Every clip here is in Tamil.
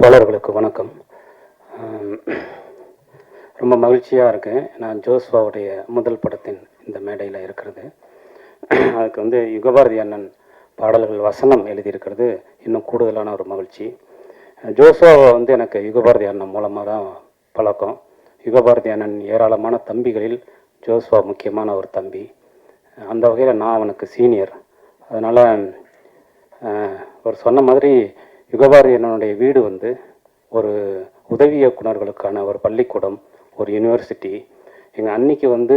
தோழர்களுக்கு வணக்கம். ரொம்ப மகிழ்ச்சியாக இருக்கேன் நான் ஜோஸ்வாவுடைய முதல் படத்தின் இந்த மேடையில் இருக்கிறது. அதுக்கு வந்து யுகபாரதி அண்ணன் பாடல்கள் வசனம் எழுதியிருக்கிறது. இன்னும் கூடுதலான ஒரு மகிழ்ச்சி. ஜோஸ்வாவை வந்து எனக்கு யுகபாரதி அண்ணன் மூலமாக தான் பழக்கம். யுகபாரதி அண்ணன் ஏராளமான தம்பிகளில் ஜோஸ்வா முக்கியமான ஒரு தம்பி. அந்த வகையில் நான் அவனுக்கு சீனியர். அதனால் அவர் சொன்ன மாதிரி யுகபாரதி வீடு வந்து ஒரு உதவி இயக்குனர்களுக்கான ஒரு பள்ளிக்கூடம் ஒரு யூனிவர்சிட்டி எங்கள் அன்னைக்கு வந்து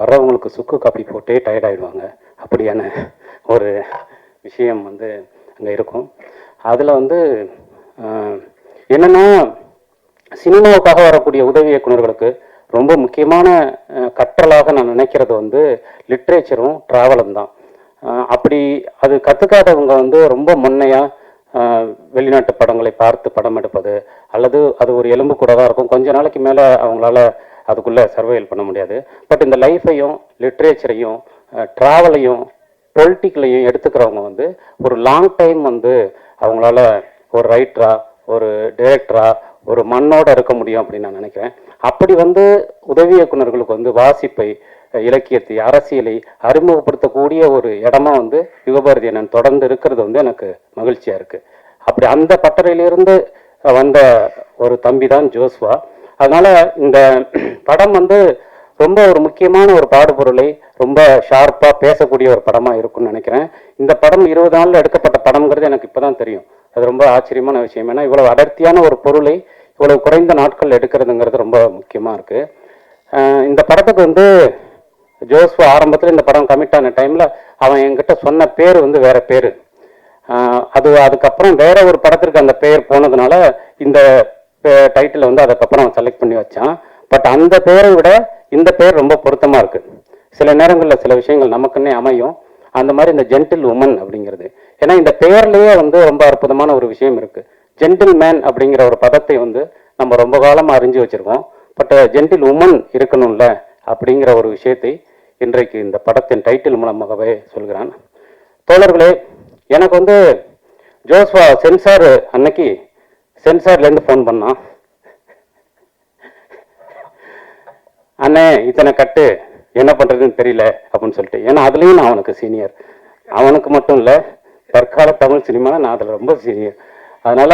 வர்றவங்களுக்கு சுக்கு காப்பி போட்டே டயர்டாகிடுவாங்க அப்படியான ஒரு விஷயம் வந்து அங்கே இருக்கும். அதில் வந்து என்னென்னா சினிமாவுக்காக வரக்கூடிய உதவி இயக்குனர்களுக்கு ரொம்ப முக்கியமான கற்றலாக நான் நினைக்கிறது வந்து லிட்ரேச்சரும் ட்ராவலும் தான். அப்படி அது கற்றுக்காதவங்க வந்து ரொம்ப முன்னையாக வெளிநாட்டு படங்களை பார்த்து படம் எடுப்பது அல்லது அது ஒரு எலும்பு கூட தான் இருக்கும். கொஞ்ச நாளைக்கு மேலே அவங்களால அதுக்குள்ளே சர்வைவல் பண்ண முடியாது. பட் இந்த லைஃப்பையும் லிட்ரேச்சரையும் ட்ராவலையும் பொலிட்டிக்கலையும் எடுத்துக்கிறவங்க வந்து ஒரு லாங் டைம் வந்து அவங்களால ஒரு ரைட்டரா ஒரு டைரக்டரா ஒரு மண்ணோட இருக்க முடியும் அப்படின்னு நான் நினைக்கிறேன். அப்படி வந்து உதவி இயக்குனர்களுக்கு வந்து வாசிப்பை இலக்கியத்தை அரசியலை அறிமுகப்படுத்தக்கூடிய ஒரு இடமா வந்து யுகபாரதி அண்ணன் தொடர்ந்து இருக்கிறது வந்து எனக்கு மகிழ்ச்சியா இருக்கு. அப்படி அந்த பட்டறையிலிருந்து வந்த ஒரு தம்பி தான் ஜோஸ்வா. அதனால இந்த படம் வந்து ரொம்ப ஒரு முக்கியமான ஒரு பாடுபொருளை ரொம்ப ஷார்ப்பாக பேசக்கூடிய ஒரு படமாக இருக்கும்னு நினைக்கிறேன். இந்த படம் இருபது நாளில் எடுக்கப்பட்ட படம்ங்கிறது எனக்கு இப்போ தான் தெரியும். அது ரொம்ப ஆச்சரியமான விஷயம். ஏன்னா இவ்வளோ அடர்த்தியான ஒரு பொருளை இவ்வளவு குறைந்த நாட்கள் எடுக்கிறதுங்கிறது ரொம்ப முக்கியமாக இருக்குது இந்த படத்துக்கு வந்து ஜோஸ்ஃபு ஆரம்பத்தில் இந்த படம் கமிட் ஆன டைமில் அவன் என்கிட்ட சொன்ன பேர் வந்து வேற பேர். அது அதுக்கப்புறம் வேற ஒரு படத்திற்கு அந்த பெயர் போனதுனால இந்த டைட்டில் வந்து அதுக்கப்புறம் அவன் செலக்ட் பண்ணி வச்சான். பட் அந்த பேரை விட இந்த பேர் ரொம்ப பொருத்தமாக இருக்குது சில நேரங்களில் சில விஷயங்கள் நமக்குன்னே அமையும். அந்த மாதிரி இந்த ஜென்டில் உமன் அப்படிங்கிறது. ஏன்னா இந்த பெயர்லேயே வந்து ரொம்ப அற்புதமான ஒரு விஷயம் இருக்குது ஜென்டில் மேன் அப்படிங்கிற ஒரு பதத்தை வந்து நம்ம ரொம்ப காலமாக அறிஞ்சு வச்சுருக்கோம். பட் ஜென்டில் உமன் இருக்கணும்ல அப்படிங்கிற ஒரு விஷயத்தை இன்றைக்கு இந்த படத்தின் டைட்டில் மூலமாகவே சொல்கிறான். தோழர்களே எனக்கு வந்து ஜோஸ்வா சென்சார் அன்னைக்கு சென்சார்லேருந்து ஃபோன் பண்ணான். அண்ணே இத்தனை கட்டு என்ன பண்றதுன்னு தெரியல அப்படின்னு சொல்லிட்டு. ஏன்னா அதுலயும் நான் அவனுக்கு சீனியர் அவனுக்கு மட்டும் இல்ல தற்கால தமிழ் சினிமாவில் நான் அதில் ரொம்ப சீனியர் அதனால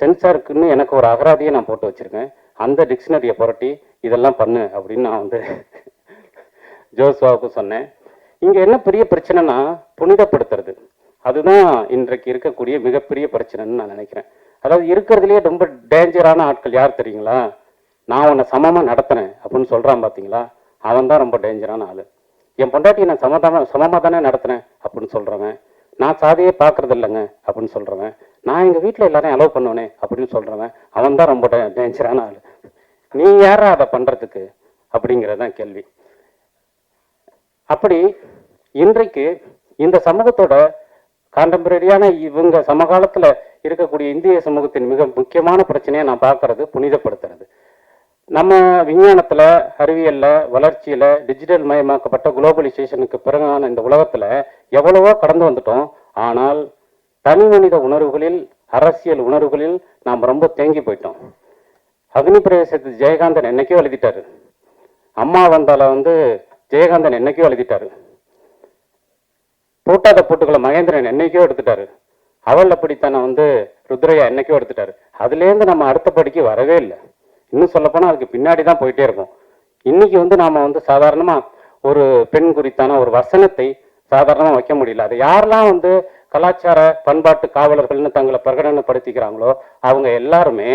சென்சாருக்குன்னு எனக்கு ஒரு அகராதியை நான் போட்டு வச்சிருக்கேன். அந்த டிக்ஷனரியை புரட்டி இதெல்லாம் பண்ணு அப்படின்னு நான் வந்து ஜோஸ்வாவுக்கு சொன்னேன். இங்கே என்ன பெரிய பிரச்சனைனா புனிதப்படுத்துறது. அதுதான் இன்றைக்கு இருக்கக்கூடிய மிகப்பெரிய பிரச்சனைன்னு நான் நினைக்கிறேன். அதாவது இருக்கிறதுலேயே ரொம்ப டேஞ்சரான ஆட்கள் யார் தெரியுங்களா? நான் உன்னை சமமாக நடத்தினேன் அப்படின்னு சொல்கிறான் பார்த்தீங்களா அவன் தான் ரொம்ப டேஞ்சரான ஆள். என் பொண்டாட்டி நான் சமதான சமமாக தானே நடத்தினேன் அப்படின்னு சொல்கிறவன் நான் சாதியே பார்க்கறது இல்லைங்க அப்படின்னு சொல்கிறவன் நான் எங்கள் வீட்டில் எல்லாரையும் அலோவ் பண்ணுவேனே அப்படின்னு சொல்கிறவன் அவன் தான் ரொம்ப டேஞ்சரான ஆள். நீ யாரா அதை பண்ணுறதுக்கு அப்படிங்கிறது தான் கேள்வி. அப்படி இன்றைக்கு இந்த சமூகத்தோட கான்டெம்பரரியான இவங்க சமகாலத்தில் இருக்கக்கூடிய இந்திய சமூகத்தின் மிக முக்கியமான பிரச்சனையை நான் பார்க்கறது புனிதப்படுத்துறது. நம்ம விஞ்ஞானத்தில் அறிவியலில் வளர்ச்சியில் டிஜிட்டல் மயமாக்கப்பட்ட குளோபலைசேஷனுக்கு பிறகான இந்த உலகத்தில் எவ்வளவோ கடந்து வந்துட்டோம். ஆனால் தனி மனித உணர்வுகளில் அரசியல் உணர்வுகளில் நாம் ரொம்ப தேங்கி போயிட்டோம். அக்னி பிரவேசத்து ஜெயகாந்தன் என்னைக்கோ எழுதிட்டாரு. அம்மா வந்தால வந்து ஜெயகாந்தன் என்னைக்கோ எழுதிட்டாரு. பூட்டாத பூட்டுக்களை மகேந்திரன் என்னைக்கோ எடுத்துட்டாரு. அவள் அப்படித்தானே வந்து ருத்ரையா என்னைக்கோ எடுத்துட்டாரு. அதுலேருந்து நம்ம அடுத்த படிக்கு வரவே இல்லை. இன்னும் சொல்லப்போனா அதுக்கு பின்னாடி தான் போயிட்டே இருக்கும். இன்னைக்கு வந்து நாம வந்து சாதாரணமா ஒரு பெண் குறித்தான ஒரு வசனத்தை சாதாரணமாக வைக்க முடியல. அது யாரெல்லாம் வந்து கலாச்சார பண்பாட்டு காவலர்கள்னு தங்களை பிரகடனப்படுத்திக்கிறாங்களோ அவங்க எல்லாருமே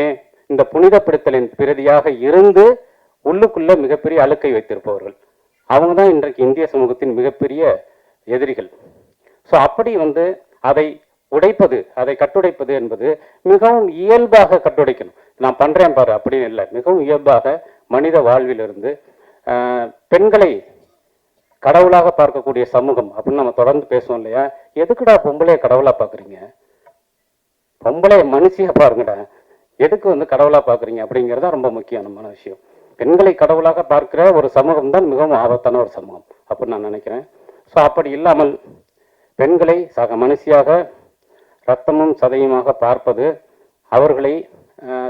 இந்த புனிதப்படுத்தலின் பிரதியாக இருந்து உள்ளுக்குள்ள மிகப்பெரிய அழுக்கை வைத்திருப்பவர்கள். அவங்க தான் இன்றைக்கு இந்திய சமூகத்தின் மிகப்பெரிய எதிரிகள். ஸோ அப்படி வந்து அதை உடைப்பது அதை கட்டுடைப்பது என்பது மிகவும் இயல்பாக கட்டுடைக்கணும். நான் பண்றேன் பாரு அப்படின்னு இல்லை. மிகவும் இயல்பாக மனித வாழ்விலிருந்து ஆஹ், பெண்களை கடவுளாக பார்க்கக்கூடிய சமூகம் அப்படின்னு நம்ம தொடர்ந்து பேசுவோம் இல்லையா? எதுக்குடா பொம்பளைய கடவுளா பார்க்குறீங்க பொம்பளைய மனுஷியாக பாருங்கடா. எதுக்கு வந்து கடவுளா பார்க்குறீங்க அப்படிங்கிறது தான் ரொம்ப முக்கியமான விஷயம். பெண்களை கடவுளாக பார்க்கிற ஒரு சமூகம் தான் மிகவும் ஆபத்தான ஒரு சமூகம் அப்படின்னு நான் நினைக்கிறேன். ஸோ அப்படி இல்லாமல் பெண்களை சக மனுஷியாக ரத்தமும் சதையுமாக பார்ப்பது அவர்களை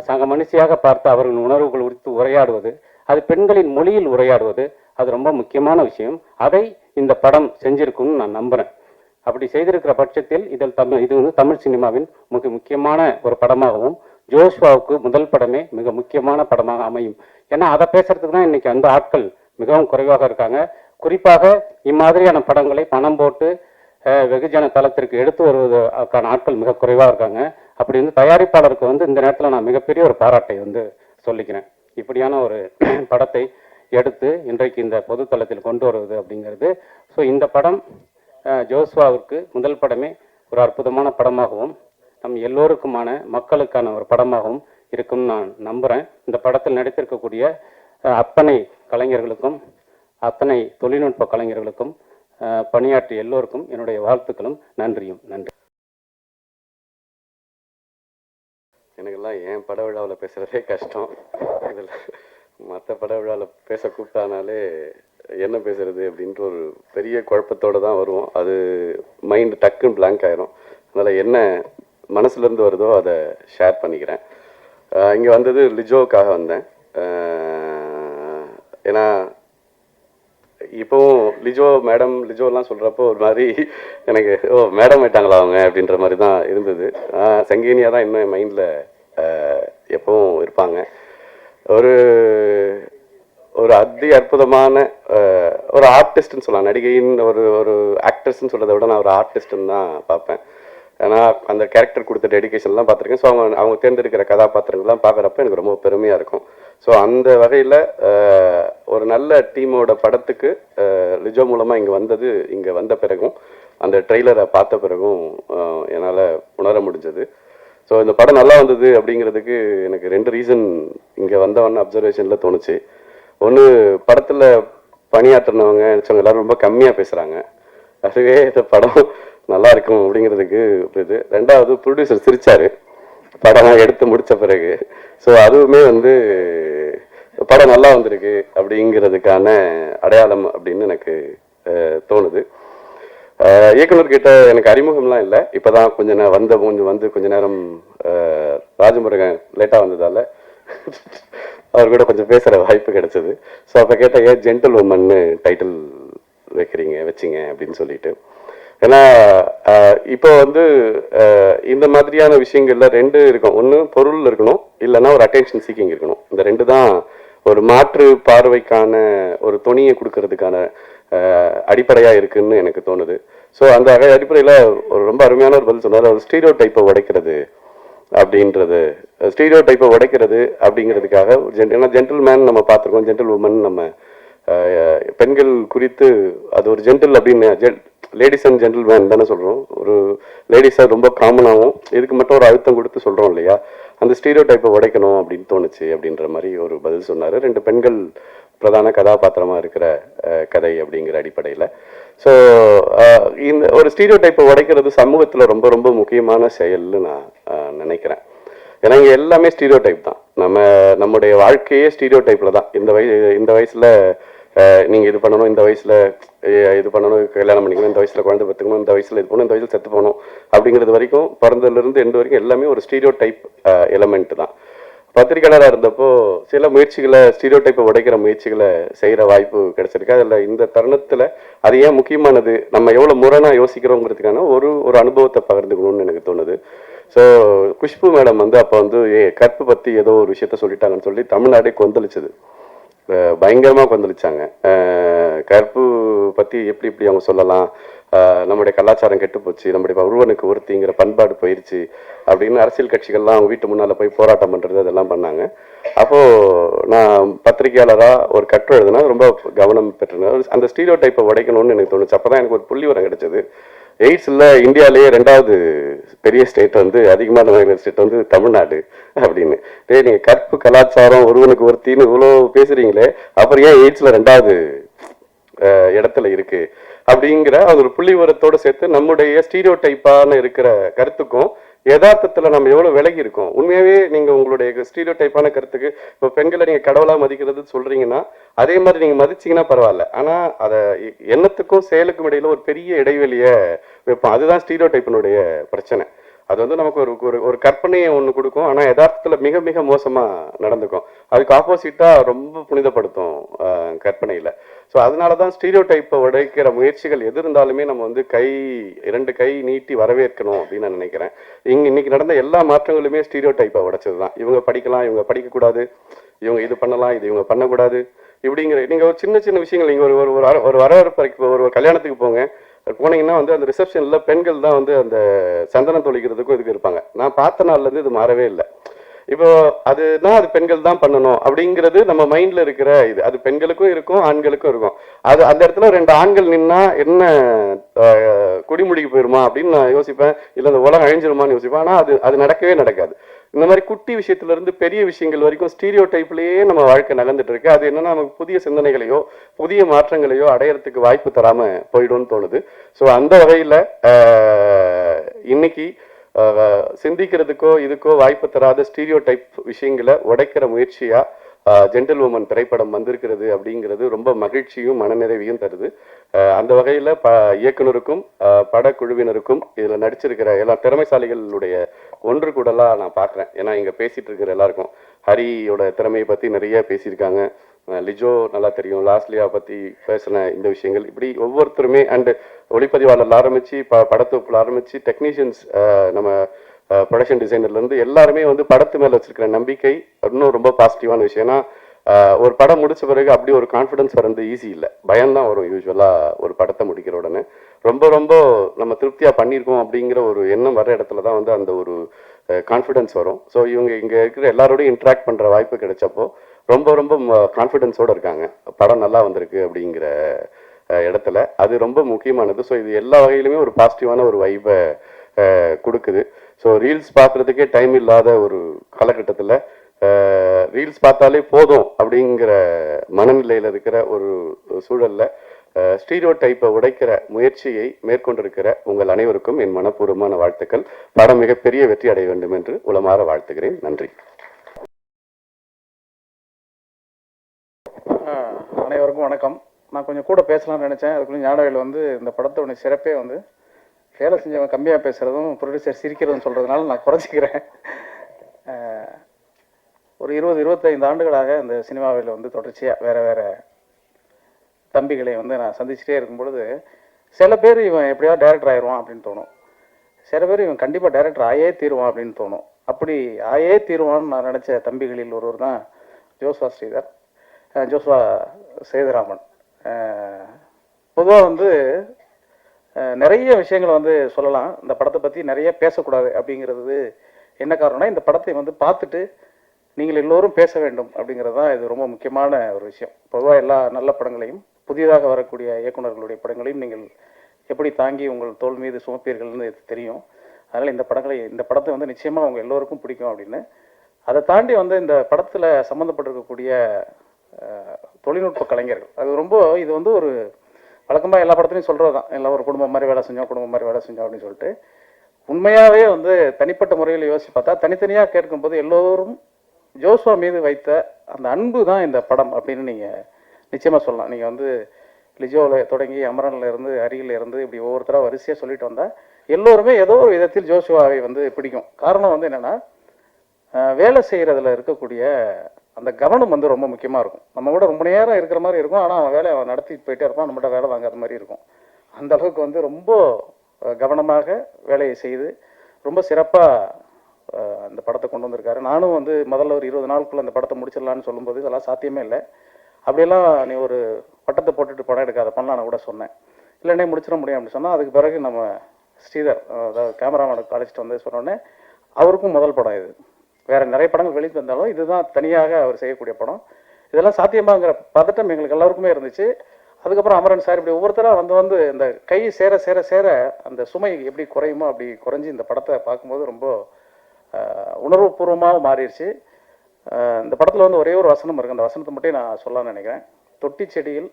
சக மனுஷியாக பார்த்து அவர்களின் உணர்வுகள் குறித்து உரையாடுவது அது பெண்களின் மொழியில் உரையாடுவது அது ரொம்ப முக்கியமான விஷயம். அதை இந்த படம் செஞ்சிருக்கும்னு நான் நம்புகிறேன் அப்படி செய்திருக்கிற பட்சத்தில் இதில் தமிழ் இது வந்து தமிழ் சினிமாவின் மிக முக்கியமான ஒரு படமாகவும் ஜோஷ்வாவுக்கு முதல் படமே மிக முக்கியமான படமாக அமையும். ஏன்னா அதை பேசுறதுக்கு தான் இன்னைக்கு அந்த ஆட்கள் மிகவும் குறைவாக இருக்காங்க. குறிப்பாக இம்மாதிரியான படங்களை பணம் போட்டு வெகுஜன தளத்திற்கு எடுத்து வருவதற்கான ஆட்கள் மிக குறைவாக இருக்காங்க. அப்படி வந்து தயாரிப்பாளருக்கு வந்து இந்த நேரத்தில் நான் மிகப்பெரிய ஒரு பாராட்டை வந்து சொல்லிக்கிறேன். இப்படியான ஒரு படத்தை எடுத்து இன்றைக்கு இந்த பொதுத்தளத்தில் கொண்டு வருவது அப்படிங்கிறது. ஸோ இந்த படம் ஜோஸ்வாவிற்கு முதல் படமே ஒரு அற்புதமான படமாகவும் நம் எல்லோருக்குமான மக்களுக்கான ஒரு படமாகவும் இருக்கும்னு நான் நம்புகிறேன் இந்த படத்தில் நடித்திருக்கக்கூடிய அத்தனை கலைஞர்களுக்கும் அத்தனை தொழில்நுட்ப கலைஞர்களுக்கும் அஹ், பணியாற்றிய எல்லோருக்கும் என்னுடைய வாழ்த்துக்களும் நன்றியும் நன்றி. எனக்கெல்லாம் என் பட விழாவில் பேசுகிறதே கஷ்டம். இதில் மற்ற பட விழாவில் பேச கூப்பிட்டானாலே என்ன பேசுறது அப்படின்ற ஒரு பெரிய குழப்பத்தோடு தான் வருவோம். அது மைண்ட் டக்குன்னு பிளாங்க் ஆயிரும். அதனால் என்ன மனசுலேருந்து வருதோ அதை ஷேர் பண்ணிக்கிறேன். இங்கே வந்தது லிஜோவுக்காக வந்தேன். ஏன்னா இப்போவும் லிஜோ மேடம் லிஜோலாம் சொல்கிறப்போ ஒரு மாதிரி எனக்கு ஓ மேடம் ஆயிட்டாங்களா அவங்க அப்படின்ற மாதிரி தான் இருந்தது. சங்கீனியாக தான் இன்னும் என் மைண்டில் எப்பவும் இருப்பாங்க. ஒரு ஒரு அதி அற்புதமான ஒரு ஆர்டிஸ்ட்னு சொல்லலாம். நடிகையின் ஒரு ஒரு ஆக்ட்ரஸ்ன்னு சொல்கிறத விட நான் ஒரு ஆர்டிஸ்ட்டுன்னு தான் பார்ப்பேன். ஏன்னா அந்த கேரக்டர் கொடுத்த டெடிகேஷன்லாம் பார்த்துருக்கேன். ஸோ அவங்க அவங்க தேர்ந்தெடுக்கிற கதாபாத்திரங்கள்லாம் பார்க்குறப்ப எனக்கு ரொம்ப பெருமையாக இருக்கும். ஸோ அந்த வகையில் ஒரு நல்ல டீமோட படத்துக்கு லிஜோ மூலமாக இங்கே வந்தது இங்கே வந்த பிறகும் அந்த ட்ரெய்லரை பார்த்த பிறகும் என்னால் உணர முடிஞ்சது. ஸோ இந்த படம் நல்லா வந்தது அப்படிங்கிறதுக்கு எனக்கு ரெண்டு ரீசன் இங்கே வந்தவொன்னு அப்சர்வேஷனில் தோணுச்சு. ஒன்று படத்தில் பணியாற்றினவங்க நினச்சவங்க எல்லாரும் ரொம்ப கம்மியாக பேசுகிறாங்க அதுவே இந்த படம் நல்லா இருக்கும் அப்படிங்கிறதுக்கு இது. ரெண்டாவது ப்ரொடியூசர் சிரிச்சாரு. படம் எடுத்து முடிச்ச பிறகு. ஸோ அதுவுமே வந்து படம் நல்லா வந்திருக்கு அப்படிங்கிறதுக்கான அடையாளம் அப்படின்னு எனக்கு தோணுது. அஹ், இயக்குனர்கிட்ட எனக்கு அறிமுகம்லாம் இல்லை. இப்போதான் கொஞ்ச நேரம் வந்த கொஞ்சம் வந்து கொஞ்ச நேரம் ராஜமுருகன் லேட்டாக வந்ததால அவர் கூட கொஞ்சம் பேசுகிற வாய்ப்பு கிடைச்சது. ஸோ அப்போ கேட்டால் ஏன் ஜென்டில் உமன்னு டைட்டில் வைக்கிறீங்க வச்சிங்க அப்படின்னு சொல்லிட்டு. ஏன்னா இப்போ வந்து இந்த மாதிரியான விஷயங்கள்ல ரெண்டு இருக்கும். ஒன்று பொருள் இருக்கணும் இல்லைன்னா ஒரு அட்டென்ஷன் சீக்கிங் இருக்கணும். இந்த ரெண்டு தான் ஒரு மாற்று பார்வைக்கான ஒரு துணியை கொடுக்கறதுக்கான அடிப்படையாக இருக்குன்னு எனக்கு தோணுது. ஸோ அந்த அடிப்படையில் ஒரு ரொம்ப அருமையான ஒரு பதில் சொன்னார். ஒரு ஸ்டீரியோ டைப்பை உடைக்கிறது அப்படின்றது. ஸ்டீரியோ டைப்பை உடைக்கிறது அப்படிங்கிறதுக்காக ஜென் ஏன்னா ஜென்டில் மேன் நம்ம பார்த்துருக்கோம். ஜென்டில் உமன் நம்ம பெண்கள் குறித்து அது ஒரு ஜென்டில் அப்படின்னு லேடிஸ் அண்ட் ஜென்டில்மேன் தானே சொல்கிறோம் ஒரு லேடிஸாக ரொம்ப காமனாகவும் இதுக்கு மட்டும் ஒரு அழுத்தம் கொடுத்து சொல்கிறோம் இல்லையா? அந்த ஸ்டீரியோ டைப்பை உடைக்கணும் அப்படின்னு தோணுச்சு அப்படின்ற மாதிரி ஒரு பதில் சொன்னார். ரெண்டு பெண்கள் பிரதான கதாபாத்திரமாக இருக்கிற கதை அப்படிங்கிற அடிப்படையில். ஸோ இந்த ஒரு ஸ்டீரியோ டைப்பை உடைக்கிறது சமூகத்தில் ரொம்ப ரொம்ப முக்கியமான செயல்னு நான் நினைக்கிறேன். ஏன்னா இங்கே எல்லாமே ஸ்டீரியோ டைப் தான். நம்ம நம்முடைய வாழ்க்கையே ஸ்டீரியோ டைப்பில் தான். இந்த வயசு இந்த வயசில் நீங்கள் இது பண்ணணும் இந்த வயசில் இது பண்ணணும் கல்யாணம் பண்ணிக்கணும் இந்த வயசில் குழந்தை பெற்றுக்கணும் இந்த வயசில் இது பண்ணணும் இந்த வயசில் செத்து போகணும் அப்படிங்கிறது வரைக்கும் பிறந்ததுலேருந்து எண்டு வரைக்கும் எல்லாமே ஒரு ஸ்டீரியோ டைப் எலமெண்ட் தான். பத்திரிக்கையாளராக இருந்தப்போ சில முயற்சிகளை ஸ்டீரியோ டைப்பை உடைக்கிற முயற்சிகளை செய்கிற வாய்ப்பு கிடைச்சிருக்கு. அதில் இந்த தருணத்தில் அது ஏன் முக்கியமானது நம்ம எவ்வளோ முரணாக யோசிக்கிறோங்கிறதுக்கான ஒரு ஒரு அனுபவத்தை பகிர்ந்துக்கணும்னு எனக்கு தோணுது. ஸோ குஷ்பு மேடம் வந்து அப்போ வந்து ஏ கற்பு பற்றி ஏதோ ஒரு விஷயத்த சொல்லிட்டாங்கன்னு சொல்லி தமிழ்நாடே கொந்தளிச்சது. பயங்கரமாக கொந்தளிச்சாங்க அஹ் கற்பு எப்படி இப்படி அவங்க சொல்லலாம்? நம்முடைய கலாச்சாரம் கெட்டு போச்சு நம்முடைய ஒருவனுக்கு ஒருத்திங்கிற பண்பாடு போயிருச்சு அப்படின்னு அரசியல் கட்சிகள்லாம் அவங்க வீட்டு முன்னால போய் போராட்டம் பண்ணுறது அதெல்லாம் பண்ணாங்க. அப்போது நான் பத்திரிகையாளராக ஒரு கட்டுரை எழுதுனா ரொம்ப கவனம் பெற்றிருந்தேன். அந்த ஸ்டீரியோ டைப்பை உடைக்கணும்னு எனக்கு தோணுச்சு. அப்போ தான் எனக்கு ஒரு புள்ளி வரம் கிடைச்சது. எய்ட்ஸில் இந்தியாவிலேயே ரெண்டாவது பெரிய ஸ்டேட் வந்து அதிகமான நோயாளர் ஸ்டேட் வந்து தமிழ்நாடு அப்படின்னு. டே நீங்கள் கற்பு கலாச்சாரம் ஒருவனுக்கு ஒருத்தின்னு இவ்வளோ பேசுறீங்களே அப்புறம் ஏன் எய்ட்ஸில் ரெண்டாவது இடத்துல இருக்கு? அப்படிங்கிற அது ஒரு புள்ளி உரத்தோடு சேர்த்து நம்முடைய ஸ்டீரியோ டைப்பான இருக்கிற கருத்துக்கும் யதார்த்தத்தில் நம்ம எவ்வளோ விலகி இருக்கோம்? உண்மையாகவே நீங்கள் உங்களுடைய ஸ்டீரியோ டைப்பான கருத்துக்கு இப்போ பெண்களை நீங்கள் கடவுளாக மதிக்கிறது சொல்கிறீங்கன்னா அதே மாதிரி நீங்கள் மதிச்சீங்கன்னா பரவாயில்ல. ஆனால் அதை எண்ணத்துக்கும் செயலுக்கும் இடையில ஒரு பெரிய இடைவெளியை வைப்போம். அதுதான் ஸ்டீரியோ டைப்பினுடைய பிரச்சனை. அது வந்து நமக்கு ஒரு ஒரு ஒரு கற்பனையை ஒன்று கொடுக்கும். ஆனால் யதார்த்தத்தில் மிக மிக மோசமாக நடந்துக்கும். அதுக்கு ஆப்போசிட்டாக ரொம்ப புனிதப்படுத்தும் கற்பனையில். ஸோ அதனால தான் ஸ்டீரியோ டைப்பை உடைக்கிற முயற்சிகள் எது இருந்தாலுமே நம்ம வந்து கை இரண்டு கை நீட்டி வரவேற்கணும் அப்படின்னு நான் நினைக்கிறேன். இங்கே இன்னைக்கு நடந்த எல்லா மாற்றங்களுமே ஸ்டீரியோ டைப்பை உடைச்சது தான் இவங்க படிக்கலாம் இவங்க படிக்கக்கூடாது. இவங்க இது பண்ணலாம் இது இவங்க பண்ணக்கூடாது. இப்படிங்கிற நீங்கள் ஒரு சின்ன சின்ன விஷயங்கள் நீங்கள் ஒரு ஒரு ஒரு வர- ஒரு வரவேற்பறைக்கு ஒரு ஒரு கல்யாணத்துக்கு போங்க. போனீங்கன்னா வந்து அந்த ரிசப்ஷனில் பெண்கள் தான் வந்து அந்த சந்தனம் தொழிக்கிறதுக்கும் இதுக்கு இருப்பாங்க. நான் பார்த்த நாள்லேருந்து இது மாறவே இல்லை. இப்போ அதுதான் அது பெண்கள் தான் பண்ணணும் அப்படிங்கிறது நம்ம மைண்ட்ல இருக்கிற இது. அது பெண்களுக்கும் இருக்கும் ஆண்களுக்கும் இருக்கும். அது அந்த இடத்துல ரெண்டு ஆண்கள் நின்னா என்ன குடிமுடிக்கு போயிருமா அப்படின்னு நான் யோசிப்பேன். இல்லை இந்த உலகம் அழிஞ்சிருமான்னு யோசிப்பேன். ஆனால் அது அது நடக்கவே நடக்காது. இந்த மாதிரி குட்டி விஷயத்துல இருந்து பெரிய விஷயங்கள் வரைக்கும் ஸ்டீரியோ டைப்லயே நம்ம வாழ்க்கை நகர்ந்துட்டு இருக்கு. அது என்னன்னா நமக்கு புதிய சிந்தனைகளையோ புதிய மாற்றங்களையோ அடையறதுக்கு வாய்ப்பு தராம போயிடும்னு தோணுது. ஸோ அந்த வகையில இன்னைக்கு சிந்திக்கிறதுக்கோ இதுக்கோ வாய்ப்பு தராத ஸ்டீரியோ டைப் விஷயங்களை உடைக்கிற முயற்சியா ஜென்டில் உமன் திரைப்படம் வந்திருக்கிறது அப்படிங்கிறது ரொம்ப மகிழ்ச்சியும் மனநிறைவையும் தருது. அந்த வகையில் ப இயக்குனருக்கும் படக்குழுவினருக்கும் இதில் நடிச்சிருக்கிற எல்லா திறமைசாலிகளுடைய ஒன்று கூடலாம் நான் பார்க்குறேன் ஏன்னா இங்கே பேசிட்டு இருக்கிற எல்லாருக்கும். ஹரியோட திறமையை பற்றி நிறைய பேசியிருக்காங்க. லிஜோ நல்லா தெரியும். லாஸ்ட்லியா பத்தி பேசின இந்த விஷயங்கள். இப்படி ஒவ்வொருத்தருமே அண்டு ஒளிப்பதிவாளர்ல ஆரம்பிச்சு ப படத்தொப்புல ஆரம்பிச்சு டெக்னீஷியன்ஸ் நம்ம ப்ரொடக்ஷன் டிசைனர்லேருந்து எல்லாருமே வந்து படத்து மேலே வச்சிருக்கிற நம்பிக்கை இன்னும் ரொம்ப பாசிட்டிவான விஷயம்னா ஒரு படம் முடிச்ச பிறகு அப்படி ஒரு கான்ஃபிடன்ஸ் வரது ஈஸி இல்லை. பயம்தான் வரும் யூஸ்வலாக ஒரு படத்தை முடிக்கிற உடனே. ரொம்ப ரொம்ப நம்ம திருப்தியாக பண்ணியிருக்கோம் அப்படிங்கிற ஒரு எண்ணம் வர இடத்துல தான் வந்து அந்த ஒரு கான்ஃபிடன்ஸ் வரும். ஸோ இவங்க இங்கே இருக்கிற எல்லாரோடையும் இன்ட்ராக்ட் பண்ணுற வாய்ப்பு கிடைச்சப்போ ரொம்ப ரொம்ப கான்ஃபிடென்ஸோடு இருக்காங்க. படம் நல்லா வந்திருக்கு அப்படிங்கிற இடத்துல. அது ரொம்ப முக்கியமானது. ஸோ இது எல்லா வகையிலுமே ஒரு பாசிட்டிவான ஒரு வைப்பை கொடுக்குது. ஸோ ரீல்ஸ் பார்க்குறதுக்கே டைம் இல்லாத ஒரு காலகட்டத்தில் ரீல்ஸ் பார்த்தாலே போதும் அப்படிங்கிற மனநிலையில் இருக்கிற ஒரு சூழலில் ஸ்டீரியோ டைப்பை உடைக்கிற முயற்சியை மேற்கொண்டிருக்கிற உங்கள் அனைவருக்கும் என் மனப்பூர்வமான வாழ்த்துக்கள். படம் மிகப்பெரிய வெற்றி அடைய வேண்டும் என்று உளமாற வாழ்த்துகிறேன். நன்றி ஆஹ் அனைவருக்கும் வணக்கம் நான் கொஞ்சம் கூட பேசலாம்னு நினச்சேன். அதுக்குள்ளே ஞானவேல் வந்து இந்த படத்தோட சிறப்பே வந்து வேலை செஞ்சவன் கம்மியாக பேசுகிறதும் ப்ரொடியூசர் சிரிக்கிறதும் சொல்கிறதுனால நான் குறைச்சிக்கிறேன். ஒரு இருபது இருபத்தைந்து ஆண்டுகளாக இந்த சினிமாவில் வந்து தொடர்ச்சியாக வேறு வேறு தம்பிகளை வந்து நான் சந்திச்சுட்டே இருக்கும் பொழுது சில பேர் இவன் எப்படியாவது டேரக்டர் ஆயிடுவான் அப்படின்னு தோணும். சில பேர் இவன் கண்டிப்பாக டேரக்டர் ஆயே தீருவான் அப்படின்னு தோணும். அப்படி ஆயே தீருவான்னு நான் நினச்ச தம்பிகளில் ஒருவர் தான் ஜோஸ்வா ஸ்ரீதர் ஜோஸ்வா சேதுராமன். பொதுவாக வந்து நிறைய விஷயங்களை வந்து சொல்லலாம். இந்த படத்தை பற்றி நிறைய பேசக்கூடாது அப்படிங்கிறது என்ன காரணம்னா இந்த படத்தை வந்து பார்த்துட்டு நீங்கள் எல்லோரும் பேச வேண்டும் அப்படிங்கிறது தான் இது ரொம்ப முக்கியமான ஒரு விஷயம். பொதுவாக எல்லா நல்ல படங்களையும் புதிதாக வரக்கூடிய இயக்குனர்களுடைய படங்களையும் நீங்கள் எப்படி தாங்கி உங்கள் தோல் மீது சுமப்பீர்கள்னு தெரியும். அதனால் இந்த படங்களை இந்த படத்தை வந்து நிச்சயமாக அவங்க எல்லோருக்கும் பிடிக்கும் அப்படின்னு. அதை தாண்டி வந்து இந்த படத்தில் சம்மந்தப்பட்டிருக்கக்கூடிய தொழில்நுட்ப கலைஞர்கள். அது ரொம்ப இது வந்து ஒரு வழக்கமாக எல்லா படத்துலையும் சொல்கிறது தான் எல்லாம் ஒரு குடும்பம் மாதிரி வேலை செஞ்சோம் குடும்பம் மாதிரி வேலை செஞ்சோம் அப்படின்னு சொல்லிட்டு. உண்மையாகவே வந்து தனிப்பட்ட முறையில் யோசிச்சு பார்த்தா தனித்தனியாக கேட்கும்போது எல்லோரும் ஜோஸ்வா மீது வைத்த அந்த அன்பு தான் இந்த படம் அப்படின்னு நீங்கள் நிச்சயமாக சொல்லலாம். நீங்கள் வந்து லிஜோவில் தொடங்கி அமரன்ல இருந்து அருகில் இருந்து இப்படி ஒவ்வொருத்தராக வரிசையாக சொல்லிட்டு வந்தால் எல்லோருமே ஏதோ ஒரு விதத்தில் ஜோஷுவாவை வந்து பிடிக்கும். காரணம் வந்து என்னென்னா வேலை செய்கிறதுல இருக்கக்கூடிய அந்த கவனம் வந்து ரொம்ப முக்கியமாக இருக்கும். நம்ம கூட ரொம்ப நேரம் இருக்கிற மாதிரி இருக்கும். ஆனால் அவன் வேலையை அவன் நடத்திட்டு போயிட்டே இருப்பான். நம்மகிட்ட வேலை வாங்காத மாதிரி இருக்கும். அந்த அளவுக்கு வந்து ரொம்ப கவனமாக வேலையை செய்து ரொம்ப சிறப்பாக அந்த படத்தை கொண்டு வந்திருக்காரு. நானும் வந்து முதல்ல ஒரு இருபது நாளுக்குள்ள அந்த படத்தை முடிச்சிடலான்னு சொல்லும்போது இதெல்லாம் சாத்தியமே இல்லை. அப்படியெல்லாம் நீ ஒரு பட்டத்தை போட்டுட்டு படம் எடுக்காத பண்ணலாம் கூட சொன்னேன். இல்லைன்னே முடிச்சிட முடியும் அப்படின்னு சொன்னால் அதுக்கு பிறகு நம்ம ஸ்ரீதர் அதாவது கேமராமேனுக்கு அழைச்சிட்டு வந்து சொன்னோடனே அவருக்கும் முதல் படம் இது. வேற நிறைய படங்கள் வெளியிட்டு வந்தாலும் இதுதான் தனியாக அவர் செய்யக்கூடிய படம். இதெல்லாம் சாத்தியமாங்கிற பதட்டம் எங்களுக்கு எல்லாருக்குமே இருந்துச்சு. அதுக்கப்புறம் அமரன் சார் இப்படி ஒவ்வொருத்தராக வந்து வந்து இந்த கை சேர சேர சேர அந்த சுமை எப்படி குறையுமோ அப்படி குறைஞ்சி இந்த படத்தை பார்க்கும்போது ரொம்ப உணர்வுபூர்வமாக மாறிடுச்சு. இந்த படத்தில் வந்து ஒரே ஒரு வசனம் இருக்குது அந்த வசனத்தை மட்டும் நான் சொல்லலாம்னு நினைக்கிறேன். தொட்டி செடியில்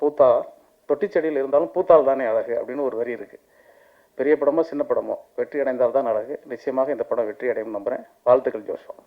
பூத்தா தொட்டி செடியில் இருந்தாலும் பூத்தால் தானே அழகு அப்படின்னு ஒரு வரி இருக்குது பெரிய படமோ சின்ன படமோ வெற்றி அடைந்தால் தான் அழகு நிச்சயமாக இந்த படம் வெற்றி அடையும் நம்புகிறேன் வாழ்த்துக்கள் ஜோஷம்